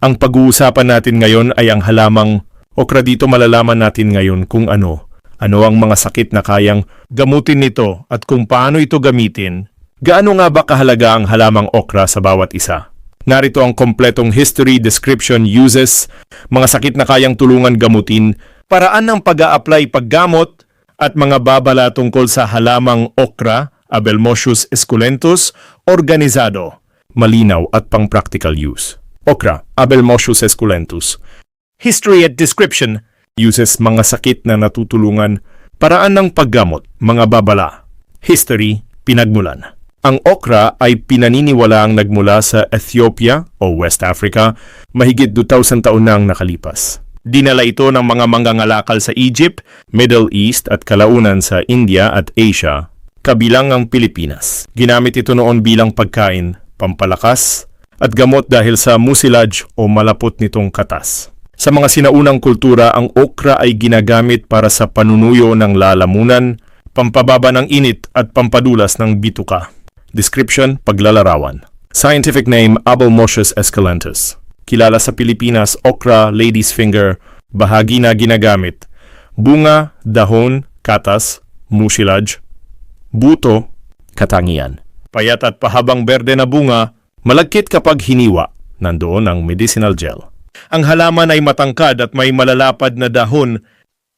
Ang pag-uusapan natin ngayon ay ang halamang okra dito malalaman natin ngayon kung ano. Ano ang mga sakit na kayang gamutin nito at kung paano ito gamitin. Gaano nga ba kahalaga ang halamang okra sa bawat isa? Narito ang kompletong history, description, uses, mga sakit na kayang tulungan gamutin, paraan ng pag apply paggamot, at mga babala tungkol sa halamang okra, Abelmotius esculentus, organizado, malinaw at pang-practical use. Okra, Abelmotius esculentus. History at description, uses mga sakit na natutulungan, paraan ng paggamot, mga babala. History, pinagmulan. Ang okra ay pinaniniwalaang nagmula sa Ethiopia o West Africa mahigit 2,000 taon na ang nakalipas. Dinala ito ng mga mangangalakal sa Egypt, Middle East at kalaunan sa India at Asia, kabilang ang Pilipinas. Ginamit ito noon bilang pagkain, pampalakas, at gamot dahil sa mucilage o malapot nitong katas. Sa mga sinaunang kultura, ang okra ay ginagamit para sa panunuyo ng lalamunan, pampababa ng init at pampadulas ng bituka. Description, paglalarawan. Scientific name, Abelmotius esculentus. Kilala sa Pilipinas, okra, lady's finger, bahagi na ginagamit. Bunga, dahon, katas, mucilage. Buto, katangian. Payat at pahabang berde na bunga, malagkit kapag hiniwa. Nandoon ang medicinal gel. Ang halaman ay matangkad at may malalapad na dahon.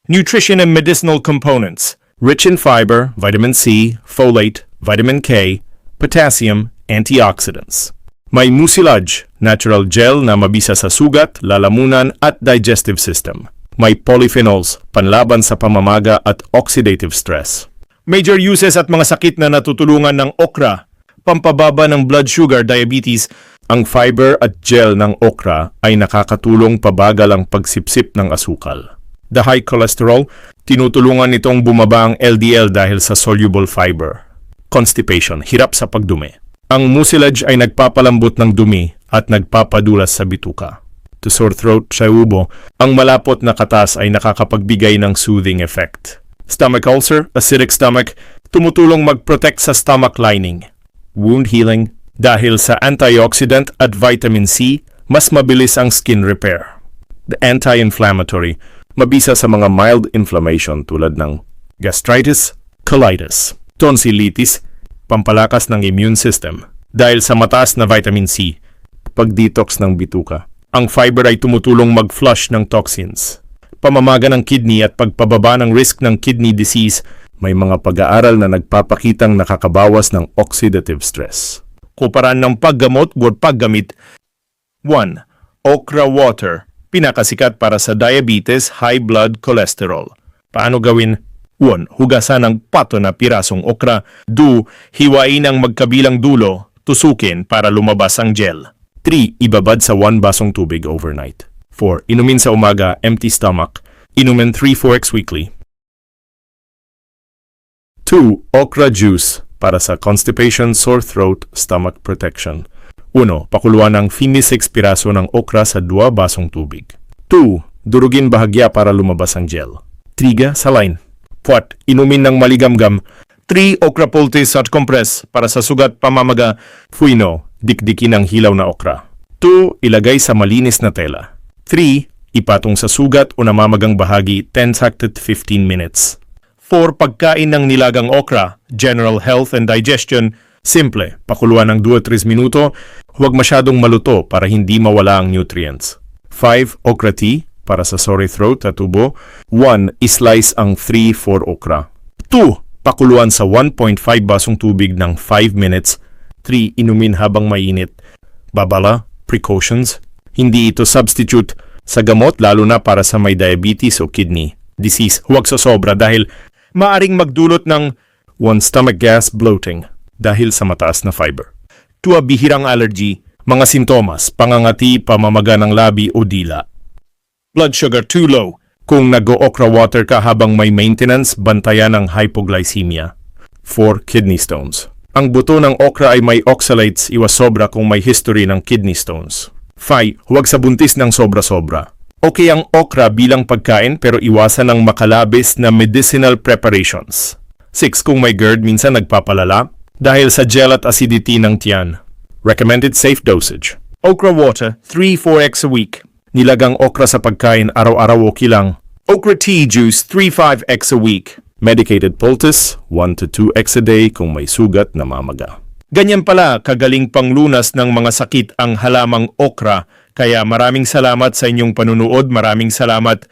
Nutrition and medicinal components. Rich in fiber, vitamin C, folate, vitamin K, potassium, antioxidants. May mucilage, natural gel na mabisa sa sugat, lalamunan at digestive system. May polyphenols, panlaban sa pamamaga at oxidative stress. Major uses at mga sakit na natutulungan ng okra, pampababa ng blood sugar diabetes, ang fiber at gel ng okra ay nakakatulong pabagal ang pagsipsip ng asukal. The high cholesterol, tinutulungan nitong bumaba ang LDL dahil sa soluble fiber. Constipation, hirap sa pagdumi. Ang mucilage ay nagpapalambot ng dumi at nagpapadulas sa bituka. To sore throat sa ubo, ang malapot na katas ay nakakapagbigay ng soothing effect. Stomach ulcer, acidic stomach, tumutulong mag-protect sa stomach lining. Wound healing, dahil sa antioxidant at vitamin C, mas mabilis ang skin repair. The anti-inflammatory, mabisa sa mga mild inflammation tulad ng gastritis, colitis, tonsillitis, pampalakas ng immune system. Dahil sa mataas na vitamin C, pag-detox ng bituka. Ang fiber ay tumutulong mag-flush ng toxins. Pamamaga ng kidney at pagpababa ng risk ng kidney disease, may mga pag-aaral na nagpapakitang nakakabawas ng oxidative stress. Kuparan ng paggamot o paggamit 1. Okra water, pinakasikat para sa diabetes, high blood cholesterol. Paano gawin? 1. Hugasan ng pato na pirasong okra. 2. Hiwain ang magkabilang dulo, tusukin para lumabas ang gel. 3. Ibabad sa 1 basong tubig overnight. 4. Inumin sa umaga, empty stomach. Inumin 3-4x weekly. 2. Okra juice para sa constipation, sore throat, stomach protection. 1. Pakuluan ng finis 6 piraso ng okra sa 2 basong tubig. 2. Durugin bahagya para lumabas ang gel. 3. Saline. 4. Inumin ng maligamgam. 3. Okra poultice at compress para sa sugat pamamaga. Fuino. Dikdikin ang hilaw na okra. 2. Ilagay sa malinis na tela. 3. Ipatong sa sugat o namamagang bahagi 10 to 15 minutes. 4. Pagkain ng nilagang okra, general health and digestion, simple, pakuluan ng 2-3 minuto, huwag masyadong maluto para hindi mawala ang nutrients. 5. Okra tea, para sa sore throat at ubo. 1. Islice ang 3-4 okra. 2. Pakuluan sa 1.5 basong tubig ng 5 minutes. 3. Inumin habang mainit. Babala, precautions. Hindi ito substitute sa gamot lalo na para sa may diabetes o kidney disease. Huwag sa sobra dahil maaring magdulot ng 1. Stomach gas bloating dahil sa mataas na fiber. 2. Bihirang allergy, mga sintomas, pangangati, pamamaga ng labi o dila. Blood sugar too low. Kung nag-okra water ka habang may maintenance, bantayan ang hypoglycemia. 4. Kidney stones. Ang buto ng okra ay may oxalates, iwas sobra kung may history ng kidney stones. 5. Huwag sa buntis ng sobra-sobra. Okay ang okra bilang pagkain pero iwasan ang makalabis na medicinal preparations. 6. Kung may GERD, minsan nagpapalala dahil sa gel at acidity ng tiyan. Recommended safe dosage. Okra water, 3-4x a week. Nilagang okra sa pagkain araw-araw okay lang. Okra tea juice, 3-5x a week. Medicated poultice, 1 to 2x a day kung may sugat na mamaga. Ganyan pala kagaling panglunas ng mga sakit ang halamang okra. Kaya maraming salamat sa inyong panunood, maraming salamat